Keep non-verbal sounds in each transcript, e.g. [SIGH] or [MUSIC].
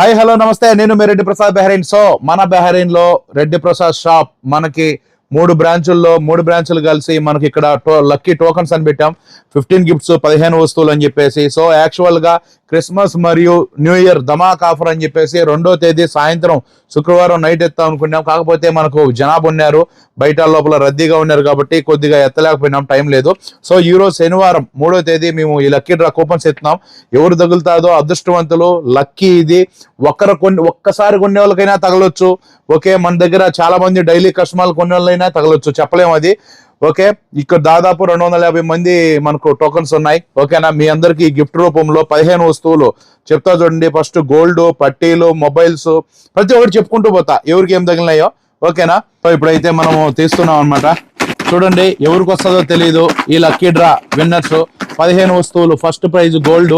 Hi hello నమస్తే. నేను మీ రెడ్డి ప్రసాద్ బెహరీన్. సో మన బెహరీన్లో రెడ్డి ప్రసాద్ షాప్ మనకి మూడు బ్రాంచుల్లో మూడు బ్రాంచులు కలిసి మనకి ఇక్కడ టో- లక్కీ టోకన్స్ అని పెట్టాం. ఫిఫ్టీన్ గిఫ్ట్స్ పదిహేను వస్తువులు అని చెప్పేసి. సో యాక్చువల్గా క్రిస్మస్ మరియు న్యూ ఇయర్ ధమాక్ ఆఫర్ అని చెప్పేసి రెండో తేదీ సాయంత్రం శుక్రవారం నైట్ ఎత్తాం అనుకున్నాం. కాకపోతే మనకు జనాభా ఉన్నారు. బయట లోపల రద్దీగా ఉన్నారు కాబట్టి కొద్దిగా ఎత్తలేకపోయినాం. టైం లేదు. సో ఈరోజు శనివారం మూడో తేదీ మేము ఈ లక్కీ డ్రా కూపన్స్ ఎత్తున్నాం. ఎవరు తగులుతాదో అదృష్టవంతులు లక్కీ ఇది. ఒక్కరు కొన్ని ఒక్కసారి కొన్ని వాళ్ళకైనా తగలొచ్చు. ఓకే మన దగ్గర చాలా మంది డైలీ కస్టమర్లు కొన్ని వాళ్ళైనా తగలొచ్చు చెప్పలేము అది. ఓకే ఇక్కడ దాదాపు రెండు వందల యాభై మంది మనకు టోకన్స్ ఉన్నాయి. ఓకేనా మీ అందరికి గిఫ్ట్ రూపంలో పదిహేను వస్తువులు. చెప్తా చూడండి ఫస్ట్ గోల్డ్ పట్టీలు మొబైల్స్ ప్రతి ఒక్కటి చెప్పుకుంటూ పోతా. ఎవరికి ఏం తగిలినాయో. ఓకేనా సో ఇప్పుడైతే మనము తీస్తున్నాం అన్నమాట. చూడండి ఎవరికి వస్తుందో తెలియదు ఈ లక్కీ డ్రా విన్నర్స్ పదిహేను వస్తువులు. First prize gold.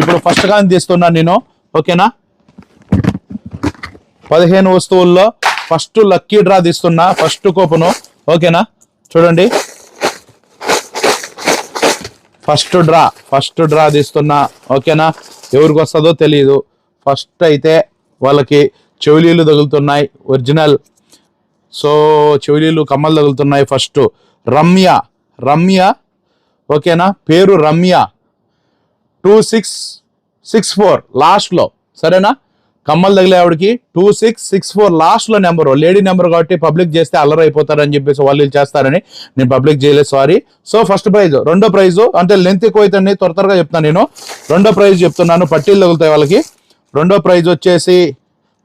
ఇప్పుడు ఫస్ట్గా తీస్తున్నాను నేను. ఓకేనా పదిహేను వస్తువుల్లో ఫస్ట్ లక్కీ డ్రా తీస్తున్నా ఫస్ట్ కూపను. ఓకేనా? చూడండి. ఫస్ట్ డ్రా ఫస్ట్ డ్రా తీస్తున్నా. ఓకేనా? ఎవరికి వస్తుందో తెలియదు ఫస్ట్ అయితే వాళ్ళకి చెవులీలు తగులుతున్నాయి ఒరిజినల్. సో చెవులీలు కమ్మలు తగులుతున్నాయి ఫస్ట్. రమ్య రమ్య. ఓకేనా? పేరు Ramya. Two six six four లాస్ట్లో. సరేనా? కమ్మలు తగిలే ఆవిడకి టూ సిక్స్ సిక్స్ ఫోర్ లాస్ట్లో నెంబర్ లేడీ నెంబర్ కాబట్టి పబ్లిక్ చేస్తే అల్లరి అయిపోతారని చెప్పేసి వాళ్ళు చేస్తారని నేను పబ్లిక్ చేయలేదు సారీ సో ఫస్ట్ ప్రైజ్ రెండో ప్రైజ్ అంటే లెంత్ ఎక్కువ అవుతుంది త్వర త్వరగా చెప్తాను నేను. రెండో ప్రైజ్ చెప్తున్నాను పట్టీలు తగులుతాయి వాళ్ళకి. రెండో ప్రైజ్ వచ్చేసి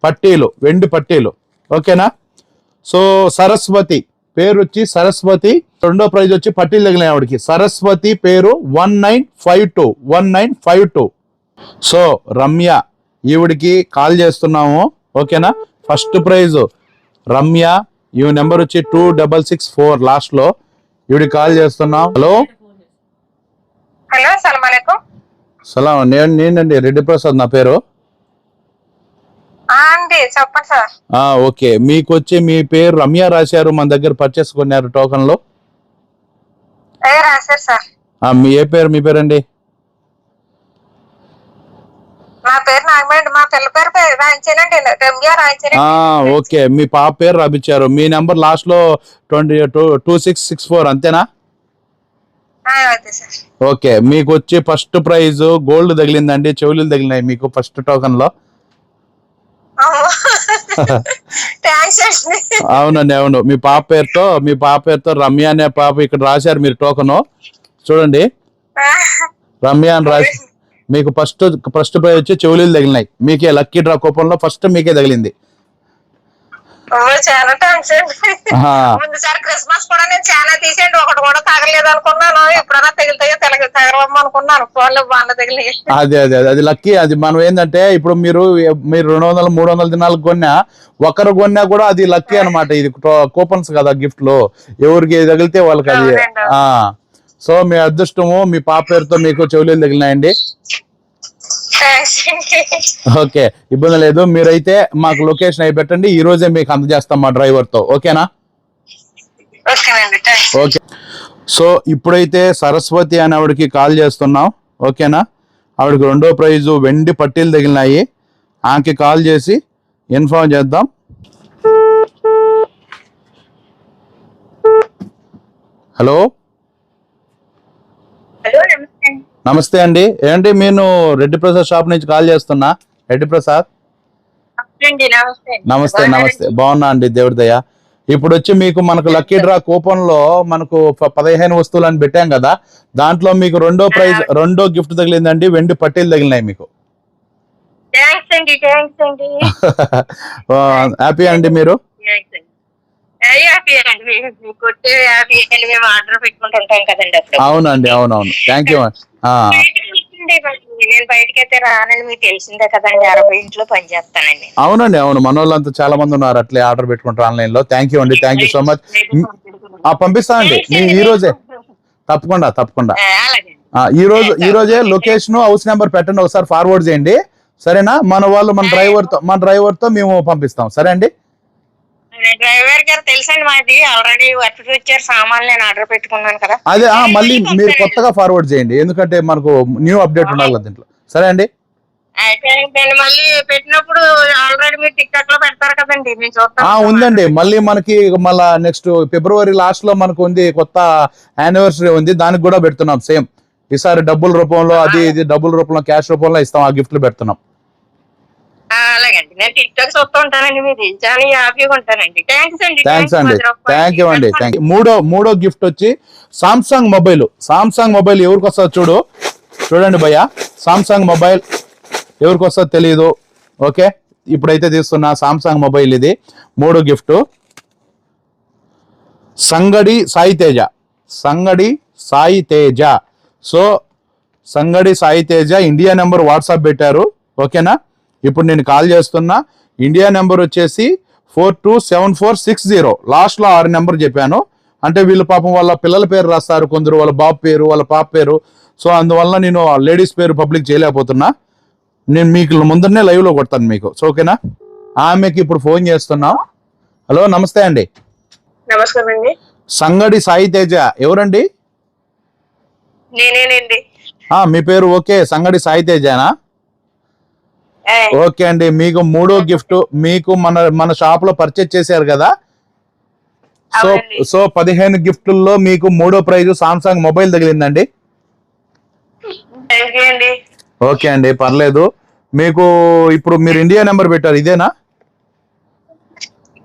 పట్టీలు వెండి పట్టీలు. ఓకేనా? సో సరస్వతి పేరు వచ్చి సరస్వతి. రెండో ప్రైజ్ వచ్చి పట్టీలు తగిలిన ఆవిడకి. సరస్వతి పేరు one nine five two one nine five two so Ramya ఈవిడికి కాల్ చేస్తున్నాము. ఓకేనా? First prize. రమ్య ఈ నెంబర్ వచ్చి టూ డబల్ సిక్స్ ఫోర్ లాస్ట్లో ఈవిడికి కాల్ చేస్తున్నాం. హలో? హలో సలాం నేను నేనండి రెడ్డి ప్రసాద్ నా పేరు. చెప్పండి సార్. ఓకే. మీకు వచ్చి మీ పేరు రమ్య రాశారు మన దగ్గర పర్చేస్ కొన్నారు టోకన్లో. మీ ఏ పేరు మీ పేరండి నా పేరు నాగమేండి మా పిల్ల పేరు రాయించానండి రమ్య రాయించానండి. ఓకే. మీ పాప పేరు రాపించారు. మీ నెంబర్ లాస్ట్లో twenty two six six four అంతేనా? ఓకే. మీకు వచ్చి ఫస్ట్ ప్రైజ్ గోల్డ్ తగిలిందండి చెవులు తగిలినాయి మీకు ఫస్ట్ టోకన్లో [LAUGHS] అవునండి అవును. మీ పాప పేరుతో మీ పాప పేరుతో రమ్య అనే పాప ఇక్కడ రాశారు మీరు టోకన్. చూడండి. రమ్య అని రాసి మీకు ఫస్ట్ ఫస్ట్ ప్రైజ్ వచ్చి చెవులు తగిలినాయి. మీకే లక్కీ డ్రా కూపన్లో ఫస్ట్ మీకే తగిలింది. చాలా థ్యాంక్స్. ముందుసారి క్రిస్మస్ కూడా నేను చాలా తీసేయండి. ఒకటి కూడా తగలేదు అనుకున్నాను ఎప్పుడైనా తగిలితాయో తెలగ తగలవమ్మ అనుకున్నాను. ఫోన్లో బాగా తగిలి అదే అదే అదే. అది లక్కీ అది మనం ఏంటంటే ఇప్పుడు మీరు మీరు రెండు వందలు మూడు వందల దినాలకు కొన్నా ఒకరు కొన్నా కూడా అది లక్కీ అన్నమాట. ఇది కూపన్స్ కదా గిఫ్ట్లో. ఎవరికి తగిలితే వాళ్ళకి అది. సో మీ అదృష్టము మీ పాప పేరుతో మీకు చెవులు తగిలినాయండి. ఓకే ఇబ్బంది లేదు. మీరైతే మాకు లొకేషన్ అయి పెట్టండి ఈ రోజే మీకు అందజేస్తాం మా డ్రైవర్తో ఓకేనా? ఓకే. సో ఇప్పుడైతే సరస్వతి అని ఆవిడకి కాల్ చేస్తున్నాం. ఓకేనా? ఆవిడకి రెండో ప్రైజు వెండి పట్టీలు తగిలినాయి. ఆమెకి కాల్ చేసి ఇన్ఫార్మ్ చేద్దాం. హలో? నమస్తే అండి. ఏంటి నేను రెడ్డి ప్రసాద్ షాప్ నుంచి కాల్ చేస్తున్నా? రెడ్డి ప్రసాద్? నమస్తే నమస్తే. బాగున్నా అండి దేవుడి దయ. ఇప్పుడు వచ్చి మీకు మనకు లక్కీ డ్రా కూపన్లో మనకు పదిహేను వస్తువులు అని పెట్టాం కదా. దాంట్లో మీకు రెండో ప్రైజ్ రెండో గిఫ్ట్ తగిలిందండి. వెండి పట్టీలు తగిలినాయి మీకు. [LAUGHS] హ్యాపీ అండి మీరు? అవునండి అవునవును. థ్యాంక్ యూ [LAUGHS] అవునండి అవును. మన వాళ్ళంతా చాలా మంది ఉన్నారు. అట్లే ఆర్డర్ పెట్టుకుంటారు ఆన్లైన్లో థ్యాంక్ యూ అండి థ్యాంక్ యూ సో మచ్ ఆ పంపిస్తానండి మీ ఈ రోజే. తప్పకుండా తప్పకుండా. ఈ రోజు ఈ రోజే లొకేషన్ హౌస్ నెంబర్ పెట్టండి. ఒకసారి ఫార్వర్డ్ చేయండి. సరేనా? మన వాళ్ళు మన డ్రైవర్తో మన డ్రైవర్తో మేము పంపిస్తాం. సరే అండి? డ్రైవర్ గారు తెలుసండి మాది. ఆల్రెడీ వర్క్ వచ్చారు సామాన్లు నేను ఆర్డర్ పెట్టుకున్నాను కదా. అదే ఆ, మళ్ళీ మీరు కొత్తగా ఫార్వర్డ్ చేయండి. ఎందుకంటే మనకు న్యూ అప్డేట్ ఉండాలి కదా దీంట్లో. సరే అండి? అయితే నేను మళ్ళీ పెట్టినప్పుడు మీరు టిక్ టాక్లో పెడతారు కదండి. మేము ఆ ఉందండి. మళ్ళీ మనకి మళ్ళా నెక్స్ట్ ఫిబ్రవరి లాస్ట్లో మనకు ఉంది కొత్త యానివర్సరీ ఉంది. దానికి కూడా పెడుతున్నాం సేమ్ ఈసారి డబ్బుల రూపంలో అది ఇది డబ్బుల రూపంలో క్యాష్ రూపంలో ఇస్తాం ఆ గిఫ్ట్లు పెడుతున్నాం. అలాగండి. నేను టిక్ టాక్ చూస్తూ ఉంటానండి మీది చాలా హ్యాపీగా ఉంటానండి. థ్యాంక్స్ అండి థ్యాంక్స్. థ్యాంక్ యూ అండి. థ్యాంక్ మూడో మూడో గిఫ్ట్ వచ్చి సామ్సంగ్ మొబైల్ సామ్సంగ్ మొబైల్ ఎవరికి వస్తుందో చూడు. చూడండి భయ్య. సామ్సంగ్ మొబైల్ ఎవరికి వస్తుందో తెలియదు ఓకే? ఇప్పుడైతే తీస్తున్నా సామ్సంగ్ మొబైల్ ఇది. మూడో గిఫ్ట్ సంగడి సాయి తేజ. సంగడి సాయి తేజ. సో సంగడి Sai Teja India number WhatsApp పెట్టారు. ఓకేనా? ఇప్పుడు నేను కాల్ చేస్తున్నా. ఇండియా నెంబర్ వచ్చేసి four two seven four six zero. లాస్ట్లో ఆరు నెంబర్ చెప్పాను. అంటే వీళ్ళు పాపం వాళ్ళ పిల్లల పేరు రాస్తారు. కొందరు వాళ్ళ బాబు పేరు వాళ్ళ పాప పేరు. సో అందువల్ల నేను లేడీస్ పేరు పబ్లిక్ చేయలేకపోతున్నా. నేను మీకు ముందరనే లైవ్లో కొడతాను మీకు. సో ఓకేనా ఆమెకి ఇప్పుడు ఫోన్ చేస్తున్నాం. హలో నమస్తే అండి. నమస్కారం అండి. సంగడి సాయి తేజ. ఎవరండి? నేనేనండి. మీ పేరు ఓకే. సంగడి సాయి తేజనా ఓకే అండి మీకు మూడో గిఫ్ట్ మీకు మన మన షాప్లో పర్చేజ్ చేశారు కదా? సో. సో పదిహేను గిఫ్టుల్లో మీకు మూడో ప్రైజ్ సామ్సంగ్ మొబైల్ తగిలిందండి? ఓకే అండి పర్లేదు. మీకు ఇప్పుడు మీరు ఇండియా నెంబర్ పెట్టారు ఇదేనా?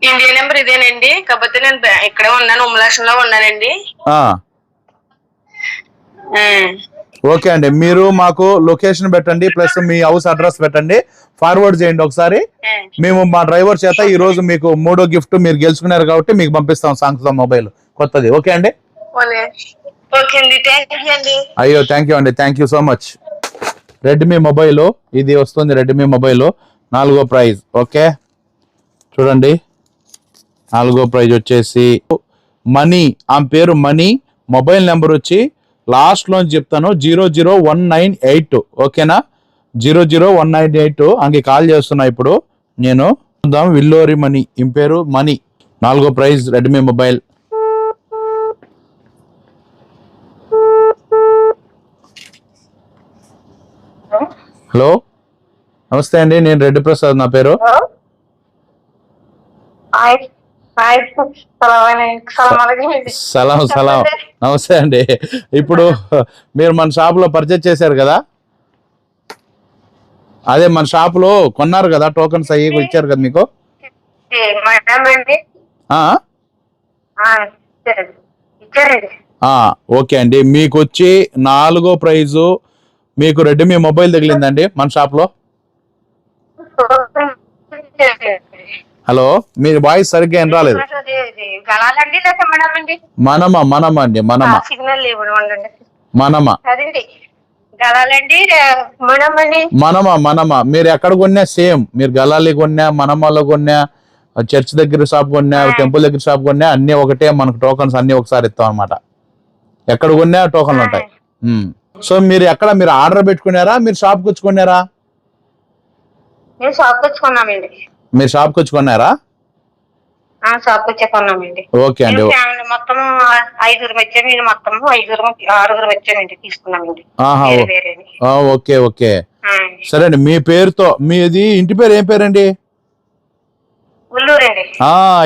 ఇండియా నెంబర్ ఇదేనండి. కాకపోతే నేను ఇక్కడే ఉన్నాను ఉమలాషన్లో ఉన్నానండి. ఓకే అండి. మీరు మాకు లొకేషన్ పెట్టండి ప్లస్ మీ హౌస్ అడ్రస్ పెట్టండి. ఫార్వర్డ్ చేయండి ఒకసారి. మేము మా డ్రైవర్ చేత ఈ రోజు మీకు మూడో గిఫ్ట్ మీరు గెలుచుకున్నారు కాబట్టి మీకు పంపిస్తాం సామ్సంగ్ మొబైల్. కొత్తది. ఓకే అండి? అయ్యో థ్యాంక్ యూ అండి. Thank you so much. Redmi mobile ఇది వస్తుంది రెడ్మీ మొబైల్ నాలుగో ప్రైజ్. ఓకే. చూడండి. నాలుగో ప్రైజ్ వచ్చేసి మనీ. ఆమె పేరు మనీ. మొబైల్ నెంబర్ వచ్చి లాస్ట్లో చెప్తాను zero zero one nine eight ఓకేనా? Zero zero one nine eight అంకి call చేస్తున్నా ఇప్పుడు. నేను చూద్దాం. విల్లోరి మనీ. ఈమె పేరు? మనీ. నాలుగో ప్రైజ్ రెడ్మీ మొబైల్ హలో? నమస్తే అండి. నేను రెడ్డి ప్రసాద్ నా పేరు. సలాం సలాం. నమస్తే అండి. ఇప్పుడు మీరు మన షాప్లో పర్చేజ్ చేశారు కదా? అదే మన షాప్లో కొన్నారు కదా టోకన్స్ అయ్యి ఇచ్చారు కదా మీకు? ఓకే అండి. మీకు వచ్చి నాలుగో ప్రైజు మీకు రెడ్మీ మొబైల్ తగిలిందండి మన షాప్లో? హలో? మీ వాయిస్ సరిగ్గా ఏం రాలేదు మనమ మనమ అండి మనమ. సిగ్నల్ లేవు ఉండండి. మనమ. మనమ మనమ. మీరు ఎక్కడ కొన్నా సేమ్. మీరు గలాలి కొన్నా మనమలో కొన్నా చర్చ్ దగ్గర షాప్ కొన్నా టెంపుల్ దగ్గర షాప్ కొన్నా అన్ని ఒకటే మనకు టోకన్స్ అన్ని ఒకసారి ఇస్తాం అనమాట ఎక్కడ కొన్నా టోకన్లు ఉంటాయి. సో మీరు ఎక్కడ మీరు ఆర్డర్ పెట్టుకున్నారా? మీరు షాప్ వచ్చుకున్నామండి మీరు షాప్కి వచ్చి కొన్నారా? వచ్చే కొన్నామండి. ఓకే అండి. మేము ఫ్యామిలీ మొత్తం ఐదుగురు వచ్చాము ఇది మొత్తం ఐదుగురు ఆరుగురు వచ్చామండి తీసుకున్నామండి. ఆహా వేరే ఓ- వేరేని ఆ, ఓకే ఓకే. సరే అండి మీ పేరుతో మీది ఇంటి పేరు ఏం పేరండి? ఉల్లూరండి.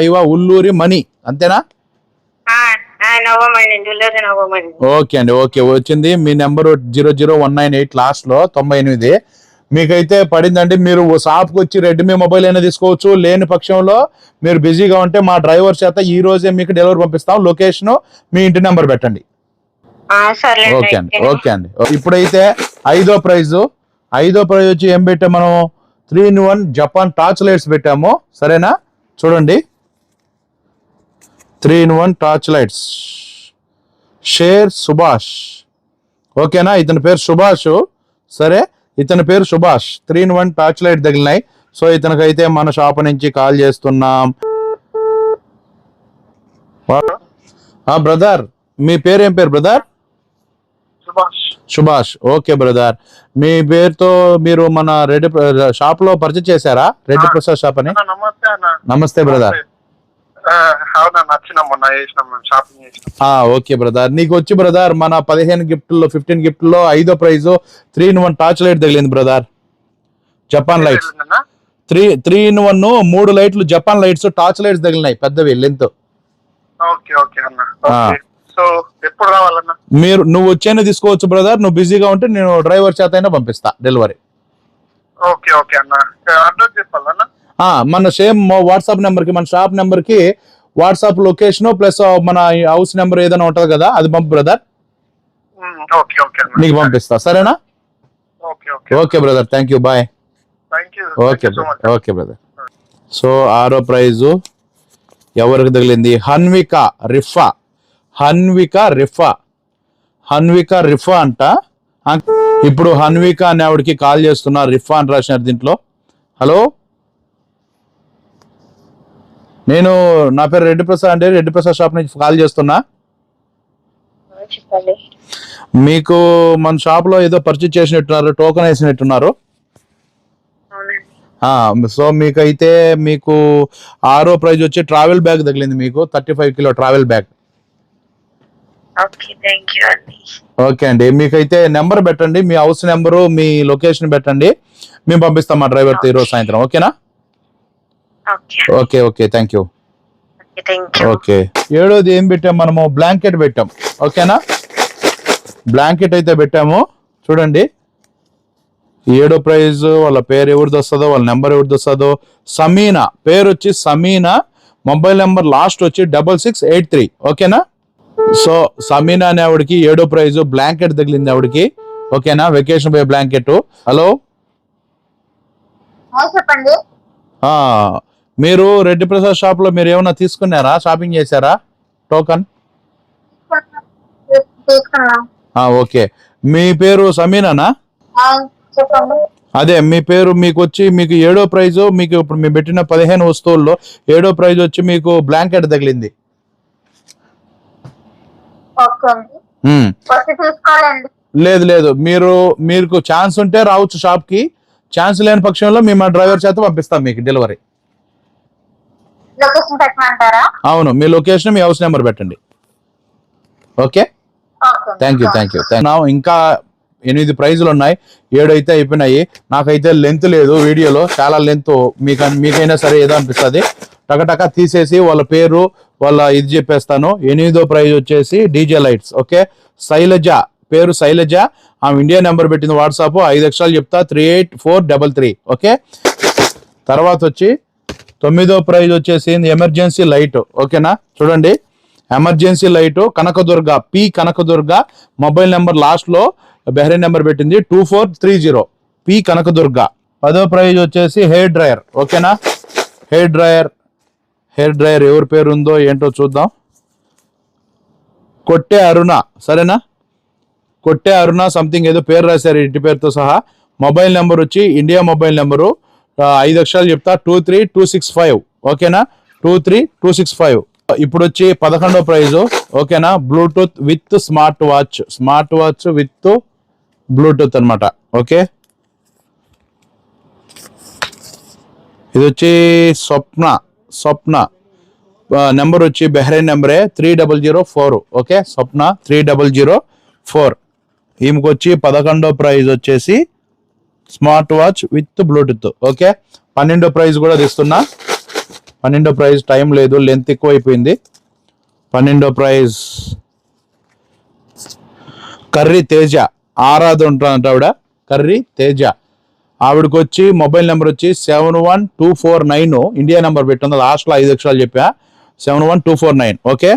ఇవా ఉల్లూరి మణి అంతేనా? ఓకే అండి ఓకే. వచ్చింది మీ number zero zero one nine eight లాస్ట్లో తొంభై ఎనిమిది. మీకైతే పడిందండి. మీరు షాప్కి వచ్చి రెడ్మీ మొబైల్ అయినా తీసుకోవచ్చు. లేని పక్షంలో మీరు బిజీగా ఉంటే మా డ్రైవర్ చేత ఈ రోజే మీకు డెలివరీ పంపిస్తాం. లొకేషన్ మీ ఇంటి నెంబర్ పెట్టండి. ఓకే అండి. ఓకే అండి. ఇప్పుడైతే ఐదో ప్రైజ్. ఐదో ప్రైజ్ వచ్చి ఏం పెట్టాం మనం? Three in one Japan torch lights పెట్టాము. సరేనా? చూడండి. Three in one torch lights. Share Subhash. ఓకేనా? ఇతని పేరు సుభాష్. సరే. ఇతని పేరు Subhash. Three in one torch light తగిలినాయి. So ఇతనికైతే మన షాప్ నుంచి కాల్ చేస్తున్నాం. బ్రదర్ మీ పేరు ఏం పేరు బ్రదర్? సుభాష్. Okay brother. మీ పేరుతో మీరు మన రెడ్డి షాప్లో పర్చేజ్ చేశారా? రెడ్డి ప్రసాద్ షాప్ అని? నమస్తే బ్రదర్. Okay brother. నీకు వచ్చి బ్రదర్ మన పదిహేను గిఫ్ట్లో ఫిఫ్టీన్ గిఫ్ట్లో ఐదో prize three in one torch light తగిలింది brother. Japan lights? Three three in one మూడు లైట్లు జపాన్ లైట్స్ టార్చ్ లైట్స్ తగిలినాయి పెద్దవి లెంత్ ఓకే ఓకే అన్న. ఓకే. సో ఎప్పుడు రావాలన్న? మీరు నువ్వు వచ్చేనే తీసుకోవచ్చు బ్రదర్ నువ్వు బిజీగా ఉంటే నేను డ్రైవర్ చేత అయినా పంపిస్తా డెలివరీ ఓకే ఓకే అన్న. అడ్రస్ చెప్పాలన్న? మన సేమ్ వాట్సాప్ నెంబర్కి మన షాప్ నెంబర్కి వాట్సాప్ లొకేషన్ ప్లస్ మన హౌస్ నెంబర్ ఏదైనా ఉంటుంది కదా అది పంపు బ్రదర్. నీకు పంపిస్తా సరేనా? Okay okay. Okay brother. Thank you bye thank you okay okay brother so ఆరో ప్రైజు ఎవరికి తగిలింది? హన్విక రిఫా. హన్విక రిఫా. హన్విక రిఫా అంట. ఇప్పుడు హన్విక అనే ఆవిడకి కాల్ చేస్తున్నా రిఫా అని రాసినారు దీంట్లో. హలో నేను నా పేరు రెడ్డి ప్రసాద్ అండి. రెడ్డి ప్రసాద్ షాప్ నుంచి కాల్ చేస్తున్నా. మీకు మన షాప్లో ఏదో పర్చేజ్ చేసినట్టున్నారు టోకెన్ వేసినట్టున్నారు. సో మీకైతే మీకు ఆరో ప్రైజ్ వచ్చి ట్రావెల్ బ్యాగ్ తగిలింది మీకు thirty five kilo travel bag okay అండి. ఓకే అండి. మీకైతే నెంబర్ పెట్టండి మీ హౌస్ నెంబరు మీ లొకేషన్ పెట్టండి. మేము పంపిస్తాం మా డ్రైవర్తో ఈరోజు సాయంత్రం. ఓకేనా? Okay okay thank you okay ఏడోది ఏం పెట్టాం? మనము బ్లాంకెట్ పెట్టాం. ఓకేనా బ్లాంకెట్ అయితే పెట్టాము. చూడండి. ఏడో ప్రైజ్ వాళ్ళ పేరు ఎవరిది వస్తుందో వాళ్ళ నెంబర్ ఎవరిది వస్తుందో. సమీనా. పేరు వచ్చి సమీనా. మొబైల్ నెంబర్ లాస్ట్ వచ్చి డబల్ సిక్స్ ఎయిట్ త్రీ ఓకేనా సో సమీనా అనే ఆవిడకి ఏడో ప్రైజ్ బ్లాంకెట్ తగిలింది ఆవిడకి. ఓకేనా వెకేషన్ పోయే బ్లాంకెట్ హలో చెప్పండి. ఆ, మీరు రెడ్డి ప్రసాద్ షాప్లో మీరు ఏమైనా తీసుకున్నారా? షాపింగ్ చేశారా? Token okay. మీ పేరు సమీనానా? అదే మీ పేరు మీకు వచ్చి మీకు ఏడో ప్రైజ్ మీకు ఇప్పుడు మేము పెట్టిన పదిహేను వస్తువుల్లో ఏడో ప్రైజ్ వచ్చి మీకు బ్లాంకెట్ తగిలింది. లేదు లేదు. మీరు మీకు ఛాన్స్ ఉంటే రావచ్చు షాప్కి. ఛాన్స్ లేని పక్షంలో మేము మా డ్రైవర్ చేత పంపిస్తాం మీకు డెలివరీ లొకేషన్ పెట్టమంటారా? అవును మీ లొకేషన్ మీ హౌస్ నెంబర్ పెట్టండి. Okay? Thank you thank you ఇంకా ఎనిమిది ప్రైజులు ఉన్నాయి. ఏడు అయితే అయిపోయినాయి. నాకైతే లెంత్ లేదు వీడియోలో. చాలా లెంత్ మీకు మీకైనా సరే ఏదో అనిపిస్తుంది. టకటక తీసేసి వాళ్ళ పేరు వాళ్ళ ఇది చెప్పేస్తాను. ఎనిమిదో ప్రైజ్ వచ్చేసి డీజే లైట్స్. ఓకే? శైలజ పేరు శైలజ. ఆమె ఇండియా నెంబర్ పెట్టింది వాట్సాప్. ఐదు అక్షరాలు చెప్తా. Three eight four double three. Okay? తర్వాత వచ్చి తొమ్మిదో ప్రైజ్ వచ్చేసి ఎమర్జెన్సీ లైట్. ఓకేనా? చూడండి. Emergency light Kanakadurga P Kanakadurga mobile number లాస్ట్లో బెహరీన్ నెంబర్ పెట్టింది two four three zero. P Kanakadurga. పదో ప్రైజ్ వచ్చేసి హెయిర్ డ్రయర్. ఓకేనా? Hair dryer. హెయిర్ డ్రయర్ ఎవరి పేరు ఉందో ఏంటో చూద్దాం. కొట్టే అరుణ. సరేనా? కొట్టే అరుణ సంథింగ్ ఏదో పేరు రాశారు ఇంటి పేరుతో సహా. మొబైల్ నెంబర్ వచ్చి ఇండియా మొబైల్ నెంబరు. ఐదు అక్షరాలు చెప్తా. Two three two six five. ఓకేనా? Two three two six five. ఇప్పుడు వచ్చి పదకొండో ప్రైజ్. ఓకేనా? Bluetooth with smart watch. Smart watch with Bluetooth అన్నమాట. ఓకే? ఇది వచ్చి స్వప్న. స్వప్న. నెంబర్ వచ్చి బెహ్రైన్ నెంబరే three double zero four. Okay? Swapna three double zero four. ఈమెకొచ్చి పదకొండో ప్రైజ్ వచ్చేసి smart watch with Bluetooth okay? పన్నెండో ప్రైజ్ కూడా తీస్తున్నా. పన్నెండో ప్రైజ్ టైం లేదు లెంత్ ఎక్కువ అయిపోయింది పన్నెండో ప్రైజ్. కర్రీ తేజ ఆరాధ ఉంటుందంట ఆవిడ. కర్రీ తేజ. ఆవిడకి వచ్చి మొబైల్ నెంబర్ వచ్చి seven one two four nine India number పెట్టింది. లాస్ట్లో ఐదు అక్షరాలు చెప్పా. Seven one two four nine okay?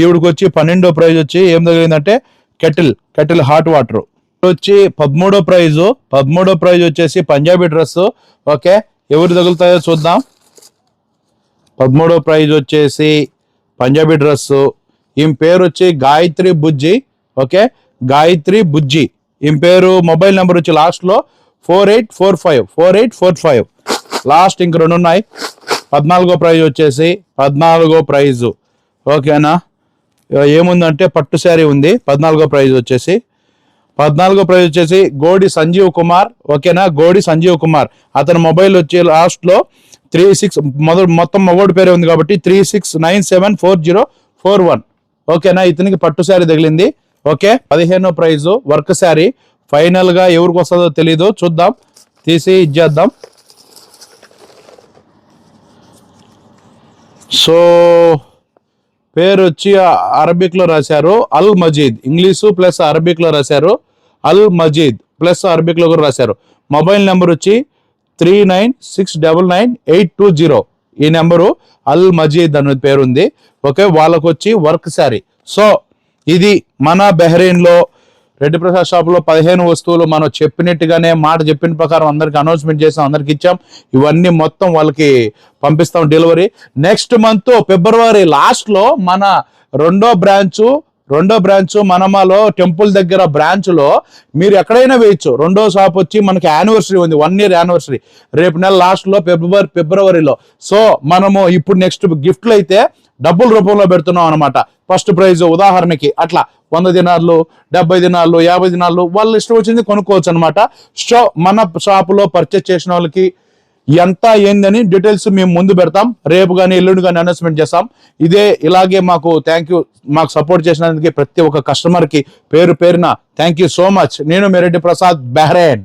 ఈవిడికి వచ్చి పన్నెండో ప్రైజ్ వచ్చి ఏం తగిలిందంటే కెటిల్ కెటిల్ హాట్ వాటర్. వచ్చి పదమూడో ప్రైజు పదమూడో ప్రైజ్ వచ్చేసి పంజాబీ డ్రెస్ ఓకే ఎవరు తగులుతాయో చూద్దాం. పదమూడో ప్రైజ్ వచ్చేసి పంజాబీ డ్రెస్ ఈమె పేరు వచ్చి గాయత్రి బుజ్జి. ఓకే గాయత్రి బుజ్జి. ఈమె పేరు మొబైల్ నెంబర్ వచ్చి లాస్ట్లో four eight four five four eight four five. Last ఇంక రెండు ఉన్నాయి. పద్నాలుగో ప్రైజ్ వచ్చేసి పద్నాలుగో ప్రైజు. ఓకేనా? ఏముందంటే పట్టు శారీ ఉంది. పద్నాలుగో ప్రైజ్ వచ్చేసి పద్నాలుగో ప్రైజ్ వచ్చేసి గోడి సంజీవ్ కుమార్. ఓకేనా? గోడి సంజీవ్ కుమార్. అతని మొబైల్ వచ్చి లాస్ట్లో త్రీ సిక్స్ మొదటి మొత్తం మొగోడి పేరే ఉంది కాబట్టి three six nine seven four zero four one. ఓకేనా? ఇతనికి పట్టు శారీ తగిలింది. ఓకే? పదిహేనో ప్రైజ్ వర్క్ శారీ. ఫైనల్గా ఎవరికి వస్తుందో తెలీదు. చూద్దాం. తీసి ఇచ్చేద్దాం సో పేరు వచ్చి అరబిక్లో రాశారు. Al Majeed. ఇంగ్లీషు ప్లస్ అరబిక్లో రాశారు. అల్ మజీద్ ప్లస్ అరబిక్లో కూడా రాశారు. మొబైల్ నెంబర్ వచ్చి three nine six double nine eight two zero. ఈ నెంబరు అల్ మజీద్ అనే పేరు ఉంది ఓకే వాళ్ళకు వచ్చి వర్క్ శారీ. సో ఇది మన బెహ్రెయిన్లో రెడ్డి ప్రసాద్ షాప్లో పదిహేను వస్తువులు మనం చెప్పినట్టుగానే మాట చెప్పిన ప్రకారం అందరికి అనౌన్స్మెంట్ చేసాం అందరికి ఇచ్చాం. ఇవన్నీ మొత్తం వాళ్ళకి పంపిస్తాం డెలివరీ నెక్స్ట్ మంత్ ఫిబ్రవరి లాస్ట్లో మన రెండో బ్రాంచు రెండో బ్రాంచ్ మనమాలో టెంపుల్ దగ్గర బ్రాంచ్లో మీరు ఎక్కడైనా వేయచ్చు. రెండో షాప్ వచ్చి మనకి యానివర్సరీ ఉంది. వన్ ఇయర్ యానివర్సరీ రేపు నెల లాస్ట్లో ఫిబ్రవరి ఫిబ్రవరిలో సో మనము ఇప్పుడు నెక్స్ట్ గిఫ్ట్లు అయితే డబ్బుల రూపంలో పెడుతున్నాం అనమాట ఫస్ట్ ప్రైజ్ ఉదాహరణకి అట్లా వంద దినాలు డెబ్బై దినాలు యాభై దినాలు వాళ్ళు ఇష్టం వచ్చింది కొనుక్కోవచ్చు అనమాట సో మన షాపులో పర్చేస్ చేసిన వాళ్ళకి ఎంత ఏందని డీటెయిల్స్ మేము ముందు పెడతాం. రేపు కానీ ఎల్లుండి కానీ అనౌన్స్మెంట్ చేస్తాం. ఇదే ఇలాగే మాకు థ్యాంక్ యూ మాకు సపోర్ట్ చేసినందుకే ప్రతి ఒక్క కస్టమర్కి పేరు పేరున థ్యాంక్ యూ సో మచ్ నేను మెరెడ్డి ప్రసాద్ బెహ్రైన్.